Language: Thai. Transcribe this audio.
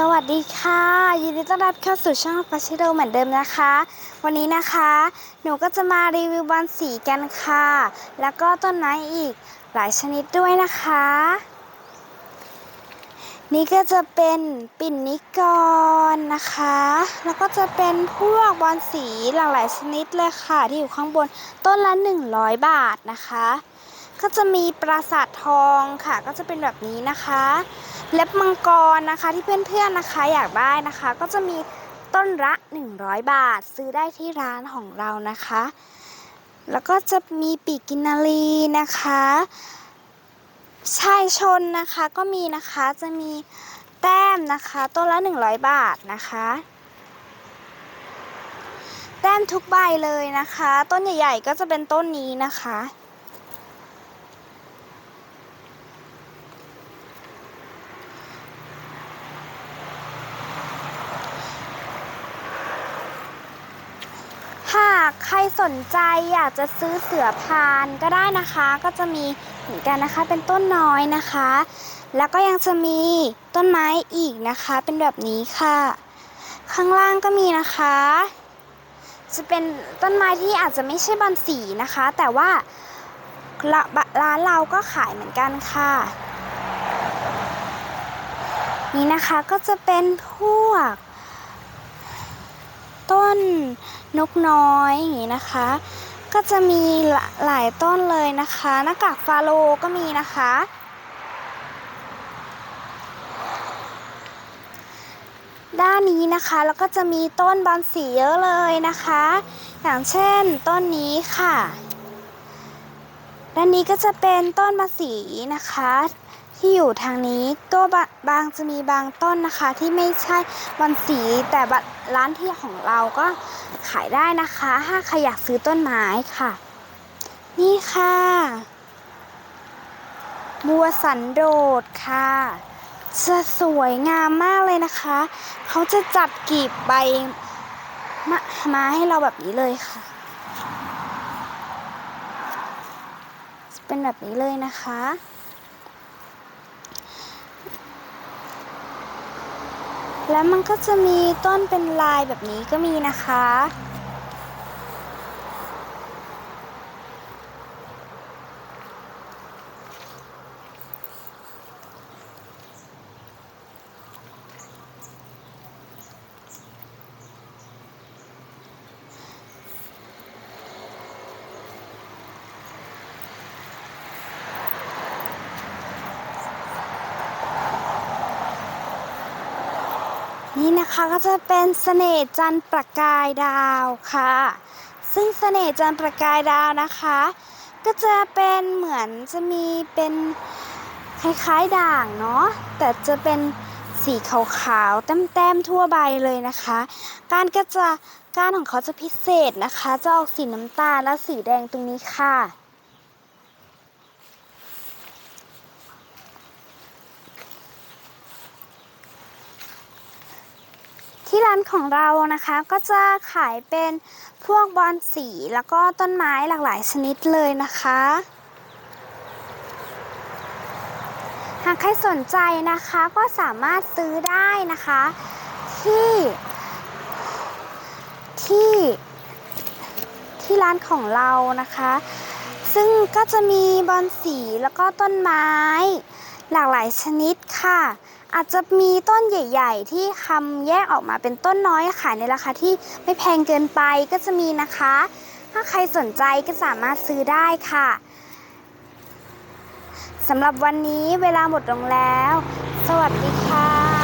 สวัสดีค่ะ ยินดีต้อนรับเข้าสู่ช่องฟัชโดเหมือนเดิมนะคะ วันนี้นะคะ หนูก็จะมารีวิวบอลสีกันค่ะ แล้วก็ต้นไม้อีกหลายชนิดด้วยนะคะ นี่ก็จะเป็นปิ่นนิกรนะคะ แล้วก็จะเป็นพวกบอลสีหลากหลายชนิดเลยค่ะ ที่อยู่ข้างบนต้นละ 100 บาทนะคะ ก็จะมีปราสาททองค่ะ ก็จะเป็นแบบนี้นะคะ เล็บมังกรนะคะที่เพื่อนๆนะคะอยากได้นะคะ ก็จะมีต้นละ 100 บาท ซื้อได้ที่ร้านของเรานะคะ แล้วก็จะมีปีกกินนารีนะคะชายชนนะคะก็มีนะคะจะมีแต้มนะคะต้นละ 100 บาทนะคะแต้มทุกใบเลยนะคะ ต้นใหญ่ๆก็จะเป็นต้นนี้นะคะ หาก ใครสนใจอยากจะซื้อเสือพานก็ได้นะคะ ก็จะมีเหมือนกันนะคะเป็นต้นน้อยนะคะ แล้วก็ยังจะมีต้นไม้อีกนะคะ เป็นแบบนี้ค่ะ ข้างล่างก็มีนะคะ จะเป็นต้นไม้ที่อาจจะไม่ใช่บอนสีนะคะ แต่ว่าร้านเราก็ขายเหมือนกันค่ะ นี่นะคะก็จะเป็นพวก ต้นนกน้อยอย่างนี้นะคะ ก็จะมีหลายต้นเลยนะคะ หน้ากากฟาโลก็มีนะคะ ด้านนี้นะคะแล้วก็จะมีต้นบอนสีเยอะเลยนะคะ อย่างเช่นต้นนี้ค่ะ ด้านนี้ก็จะเป็นต้นมะสีนะคะ ที่อยู่ทางนี้ก็บางจะมีบางต้นนะคะ ที่ไม่ใช่บอนสีแต่ร้านที่ของเราก็ขายได้นะคะ ถ้าใครอยากซื้อต้นไม้ค่ะ นี่ค่ะ บัวสันโดษค่ะ จะสวยงามมากเลยนะคะ เขาจะจัดกีบใบมามาให้เราแบบนี้เลยค่ะ เป็นแบบนี้เลยนะคะ แล้วมันก็จะมีต้นเป็นลายแบบนี้ก็มีนะคะ นี่นะคะก็จะเป็นเสน่ห์จันประกายดาวค่ะ ซึ่งเสน่ห์จันประกายดาวนะคะ ก็จะเป็นเหมือนจะมีเป็นคล้ายๆด่างเนาะแต่จะเป็นสีขาวๆแต้มๆทั่วใบเลยนะคะ การก็จะก้านของเขาจะพิเศษนะคะ จะออกสีน้ำตาลและสีแดงตรงนี้ค่ะ ที่ร้านของเรานะคะก็จะขายเป็นพวกบอนสีแล้วก็ต้นไม้หลากหลายชนิดเลยนะคะ หากใครสนใจนะคะก็สามารถซื้อได้นะคะ ที่ที่ที่ร้านของเรานะคะ ซึ่งก็จะมีบอนสีแล้วก็ต้นไม้ หลากหลายชนิดค่ะ อาจจะมีต้นใหญ่ ๆ ที่คำแยกออกมาเป็นต้นน้อยขายในราคาที่ไม่แพงเกินไปก็จะมีนะคะ ถ้าใครสนใจก็สามารถซื้อได้ค่ะสำหรับวันนี้เวลาหมดลงแล้ว สวัสดีค่ะ